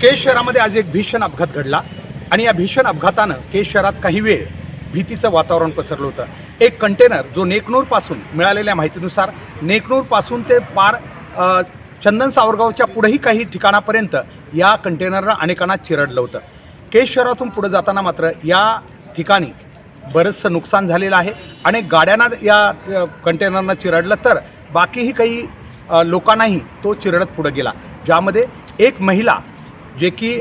केज शहरामध्ये आज एक भीषण अपघात घडला आणि या भीषण अपघातानं केज शहरात काही वेळ भीतीचं वातावरण पसरलं होतं. एक कंटेनर जो नेकनूरपासून मिळालेल्या माहितीनुसार नेकनूरपासून ते पार चंदन सावरगावच्या पुढेही काही ठिकाणापर्यंत या कंटेनरनं अनेकांना चिरडलं होतं. केज शहरातून पुढे जाताना मात्र या ठिकाणी बरंचसं नुकसान झालेलं आहे. आणि गाड्यांना या कंटेनरनं चिरडलं तर बाकीही काही लोकांनाही तो चिरडत पुढे गेला. ज्यामध्ये एक महिला जे की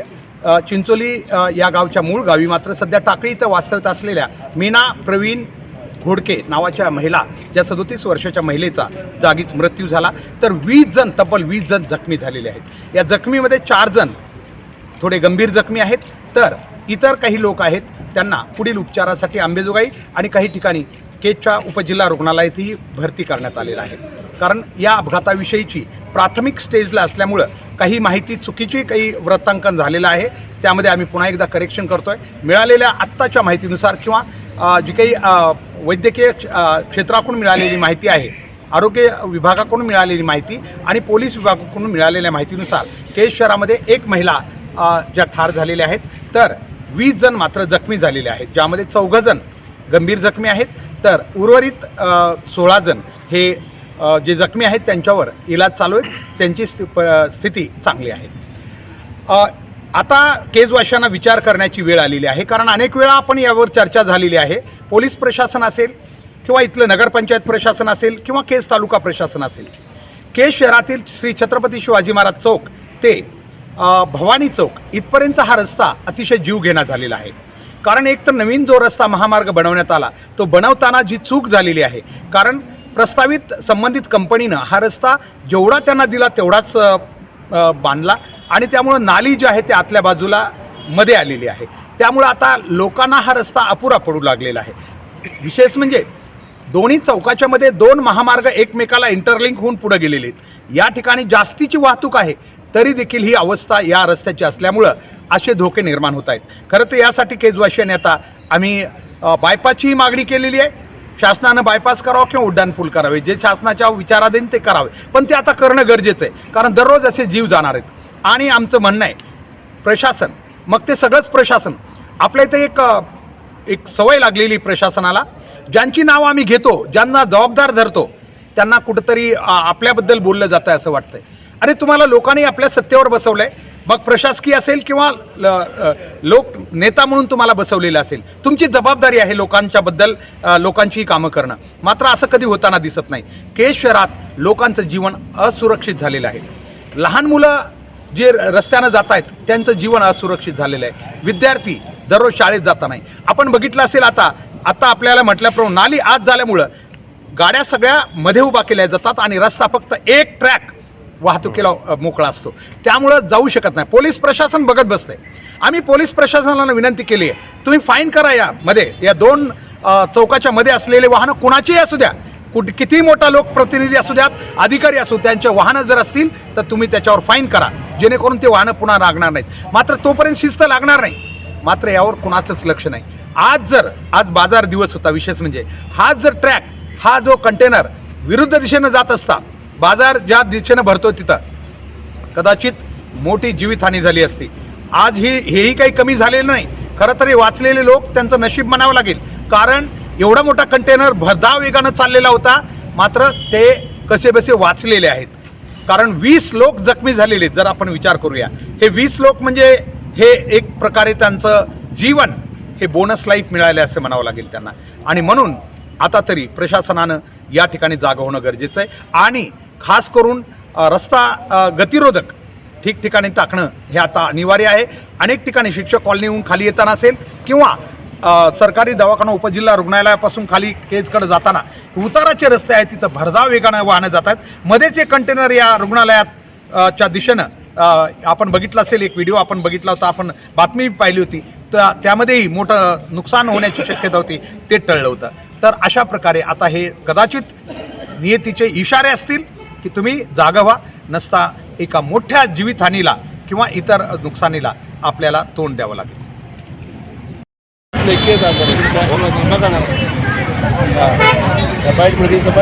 चिंचोली या गावच्या मूळ गावी मात्र सध्या टाकळी इथं वास्तव्यात असलेल्या मीना प्रवीण घोडके नावाच्या महिला ज्या सदोतीस वर्षाच्या महिलेचा जागीच मृत्यू झाला. तर वीस जण तब्बल वीस जण जखमी झालेले आहेत. या जखमीमध्ये चार जण थोडे गंभीर जखमी आहेत. तर इतर काही लोक आहेत त्यांना पुढील उपचारासाठी आंबेजोगाई आणि काही ठिकाणी केजच्या उपजिल्हा रुग्णालयातही भरती करण्यात आलेलं आहे. कारण या अपघाताविषयीची प्राथमिक स्टेजला असल्यामुळं काही माहिती चुकीची काही वृत्तांकन झालेलं आहे. त्यामध्ये आम्ही पुन्हा एकदा करेक्शन करतो आहे मिळालेल्या आत्ताच्या माहितीनुसार किंवा जी काही वैद्यकीय क्षेत्राकडून मिळालेली माहिती आहे आरोग्य विभागाकडून मिळालेली माहिती आणि पोलीस विभागाकडून मिळालेल्या माहितीनुसार केज शहरामध्ये एक महिला ज्या ठार झालेल्या आहेत. तर वीस जण मात्र जखमी झालेले आहेत ज्यामध्ये चौघं जण गंभीर जखमी आहेत. तर उर्वरित सोळा जण हे जे जखमी आहेत त्यांच्यावर इलाज चालू आहे. त्यांची स्थि- प- स्थिती चांगली आहे. आता केजवाशांना विचार करण्याची वेळ आलेली आहे. कारण अनेक वेळा आपण यावर चर्चा झालेली आहे. पोलीस प्रशासन असेल किंवा इथलं नगरपंचायत प्रशासन असेल किंवा केज तालुका प्रशासन असेल. केज शहरातील श्री छत्रपती शिवाजी महाराज चौक ते भवानी चौक इथपर्यंतचा हा रस्ता अतिशय जीवघेणा झालेला आहे. कारण एक तर नवीन जो रस्ता महामार्ग बनवण्यात आला तो बनवताना जी चूक झालेली आहे. कारण प्रस्तावित संबंधित कंपनीनं हा रस्ता जेवढा त्यांना दिला तेवढाच बांधला आणि त्यामुळं नाली जी आहे ते आतल्या बाजूला मध्ये आलेली आहे. त्यामुळं आता लोकांना हा रस्ता अपुरा पडू लागलेला आहे. विशेष म्हणजे दोन्ही चौकाच्या मध्ये दोन महामार्ग एकमेकाला इंटरलिंक होऊन पुढे गेलेले आहेत. या ठिकाणी जास्तीची वाहतूक आहे तरी देखील ही अवस्था या रस्त्याची असल्यामुळं असे धोके निर्माण होत आहेत. खरं तर यासाठी केजवाशियाने आता आम्ही बायपासचीही मागणी केलेली आहे. शासनानं बायपास करावं किंवा उड्डाणपूल करावे? जे शासनाच्या विचाराधीन ते करावे. पण ते आता करणं गरजेचं आहे. कारण दररोज असे जीव जाणार आहेत. आणि आमचं म्हणणं आहे प्रशासन मग ते सगळंच प्रशासन. आपल्या इथे एक एक सवय लागलेली प्रशासनाला. ज्यांची नावं आम्ही घेतो ज्यांना जबाबदार धरतो त्यांना कुठंतरी आपल्याबद्दल बोललं जातं आहे असं वाटतंय. आणि तुम्हाला लोकांनी आपल्या सत्तेवर बसवलं आहे मग प्रशासकीय असेल किंवा ल- लोक नेता म्हणून तुम्हाला बसवलेलं असेल तुमची जबाबदारी आहे लोकांच्याबद्दल लोकांची कामं करणं. मात्र असं कधी होताना दिसत नाही. केज शहरात लोकांचं जीवन असुरक्षित झालेलं आहे. लहान मुलं जे र- रस्त्यानं जात आहेत त्यांचं जीवन असुरक्षित झालेलं आहे. विद्यार्थी दररोज शाळेत जाता नाही. आपण बघितलं असेल आता आता आपल्याला म्हटल्याप्रमाणे नाली आत झाल्यामुळं गाड्या सगळ्या मध्ये उभा केल्या जातात आणि रस्ता फक्त एक ट्रॅक वाहतुकीला मोकळा असतो. त्यामुळं जाऊ शकत नाही. पोलीस प्रशासन बघत बसते आम्ही पोलीस प्रशासनाला विनंती केली आहे. तुम्ही फाईन करा यामध्ये या दोन चौकाच्या मध्ये असलेले वाहनं कुणाचेही असू द्या. कुठ किती मोठा लोकप्रतिनिधी असू द्यात अधिकारी असू त्यांचे वाहनं जर असतील तर तुम्ही त्याच्यावर फाईन करा. जेणेकरून ते वाहनं पुन्हा लागणार नाहीत. मात्र तोपर्यंत शिस्त लागणार नाही. मात्र यावर कुणाचंच लक्ष नाही. आज जर आज बाजार दिवस होता विशेष म्हणजे. हा जर ट्रॅक हा जो कंटेनर विरुद्ध दिशेनं जात असता बाजार ज्या दिशेनं भरतो तिथं कदाचित मोठी जीवितहानी झाली असती. आज ही हेही काही कमी झालेलं नाही. खरं तरी वाचलेले लोक त्यांचं नशीब म्हणावं लागेल. कारण एवढा मोठा कंटेनर भरधाव वेगानं चाललेला होता मात्र ते कसेबसे वाचलेले आहेत. कारण वीस लोक जखमी झालेले आहेत, जर आपण विचार करूया. हे वीस लोक म्हणजे हे एक प्रकारे त्यांचं जीवन हे बोनस लाईफ मिळाले असं म्हणावं लागेल त्यांना. आणि म्हणून आता तरी प्रशासनानं या ठिकाणी जागा होणं गरजेचं आहे. आणि खास करून रस्ता गतिरोधक ठिकठिकाणी टाकणं हे आता अनिवार्य आहे. अनेक ठिकाणी शिक्षक कॉलनीहून खाली येताना असेल किंवा सरकारी दवाखाना उपजिल्हा रुग्णालयापासून खाली केजकडे जाताना उताराचे रस्ते आहेत तिथं भरधाव वेगानं वाहनं जात आहेत. मध्येच एक कंटेनर या रुग्णालयात च्या दिशेनं आपण बघितलं असेल एक व्हिडिओ आपण बघितला होता आपण बातमी पाहिली होती. तर त्यामध्येही मोठं नुकसान होण्याची शक्यता होती ते टळलं होतं. तर अशा प्रकारे आता हे कदाचित नियतीचे इशारे असतील की तुम्ही जागा व्हा. नसता एका मोठ्या जीवितहानीला किंवा इतर नुकसानीला आपल्याला तोंड द्यावं लागेल.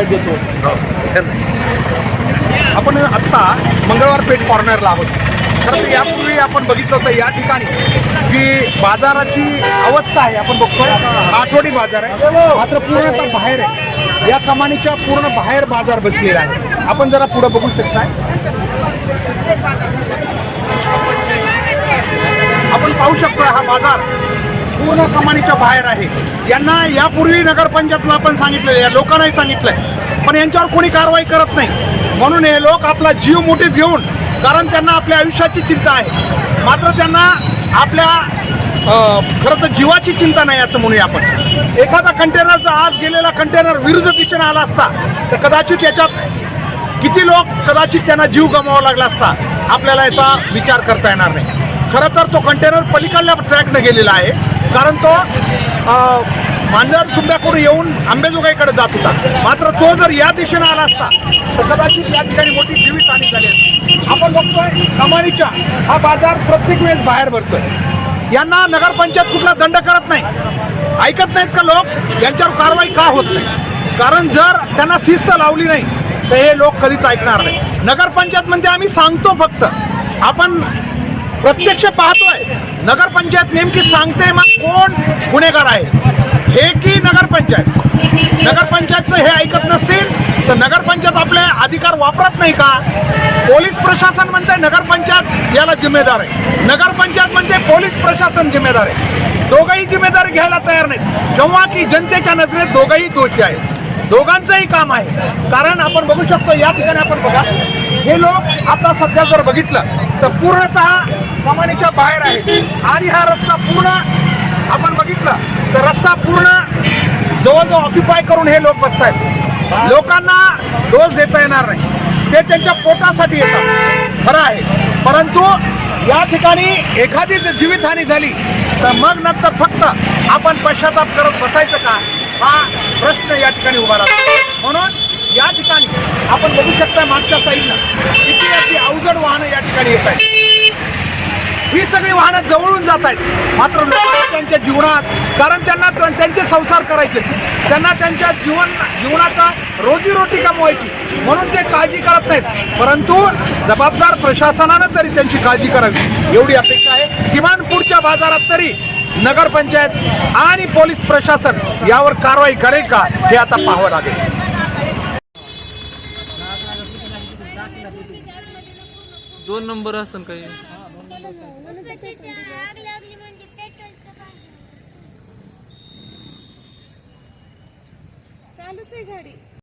देतो. आपण आत्ता मंगळवार पेठ कॉर्नरला आहोत. तर यापूर्वी आपण बघितलं होतं या ठिकाणी जी बाजाराची अवस्था आहे. आपण बघतोय आठवडी बाजार आहे. मात्र पूर्णतः बाहेर आहे. या कमानीच्या पूर्ण बाहेर बाजार बसलेला आहे. आपण जरा पुढे बघू शकताय. आपण पाहू शकतो हा बाजार पूर्ण कमानीच्या बाहेर आहे. यांना यापूर्वी नगरपंचायतला आपण सांगितलेलं या लोकांनाही सांगितलंय. पण यांच्यावर कोणी कारवाई करत नाही. म्हणून हे लोक आपला जीव मोठीत घेऊन कारण त्यांना आपल्या आयुष्याची चिंता आहे. मात्र त्यांना आपल्या खरं तर जीवाची चिंता नाही असं म्हणूया आपण. एखादा कंटेनर जर आज गेलेला कंटेनर विरुद्ध दिशेने आला असता तर कदाचित याच्यात किती लोक कदाचित त्यांना जीव गमावा लागला असता आपल्याला याचा विचार करता येणार नाही. खरं तर तो कंटेनर पलीकडल्या ट्रॅकनं गेलेला आहे कारण तो मांजर चुंब्याकडून येऊन आंबेजोगाईकडे जात होता. मात्र तो जर या दिशेनं आला असता तर कदाचित या ठिकाणी मोठी जीवितहानी झाली असती. आपण बघतोय कमानीच्या हा बाजार प्रत्येक वेळेस बाहेर भरतोय. यांना नगरपंचायत कुठला दंड करत नाही. ऐकत नाहीत का लोक? यांच्यावर कारवाई का होत नाही? कारण जर त्यांना शिस्त लावली नाही तर हे लोक कधीच ऐकणार नाही. नगरपंचायत म्हणजे आम्ही सांगतो फक्त. आपण प्रत्यक्ष पाहतोय. नगरपंचायत नेमकी सांगते मग कोण गुन्हेगार आहे? हे की नगरपंचायत? नगरपंचायतचं हे ऐकत नसतील तर नगरपंचायत आपले अधिकार वापरत नाही का? पोलीस प्रशासन म्हणते नगरपंचायत याला जिम्मेदार आहे. नगरपंचायत म्हणते पोलीस प्रशासन जिम्मेदार आहे. दोघंही जिम्मेदारी घ्यायला तयार नाहीत. जेव्हा की जनतेच्या नजरेत दोघंही दोषी आहेत. दोघांचंही काम आहे. कारण आपण बघू शकतो या ठिकाणी आपण बघा हे लोक आता सध्या जर बघितलं तर पूर्णतः कमानीच्या बाहेर आहे आणि हा रस्ता पूर्ण आपण बघितलं तर रस्ता पूर्ण जवळजवळ ऑक्युपाय करून हे लोक बसत आहेत लोकांना डोस देता येणार नाही. ते त्यांच्या पोटासाठी येतात. खरं आहे. परंतु या ठिकाणी एखादी जर जीवितहानी झाली तर मग नंतर फक्त आपण पश्चाताप करत बसायचं का? हा प्रश्न या ठिकाणी उभा राहतो. म्हणून या ठिकाणी आपण बघू शकता मागच्या साईडनं किती अशी अवजड वाहनं या ठिकाणी येत आहेत. ही सगळी वाहनं जवळून जात आहेत. मात्र लोकांना त्यांच्या जीवनात कारण त्यांना त्यांचे संसार करायचे त्यांना त्यांच्या जीवन जीवनाचा रोजीरोटी कमवायची म्हणून ते काळजी करत नाहीत. परंतु जबाबदार प्रशासनानं तरी त्यांची काळजी करावी. एवढी अपेक्षा आहे. किमान पुढच्या बाजारात तरी नगरपंचायत आणि पोलीस प्रशासन यावर कारवाई करेल का हे आता पाहावं लागेल. दोन नंबर असेल काही. चालूच आहे गाडी.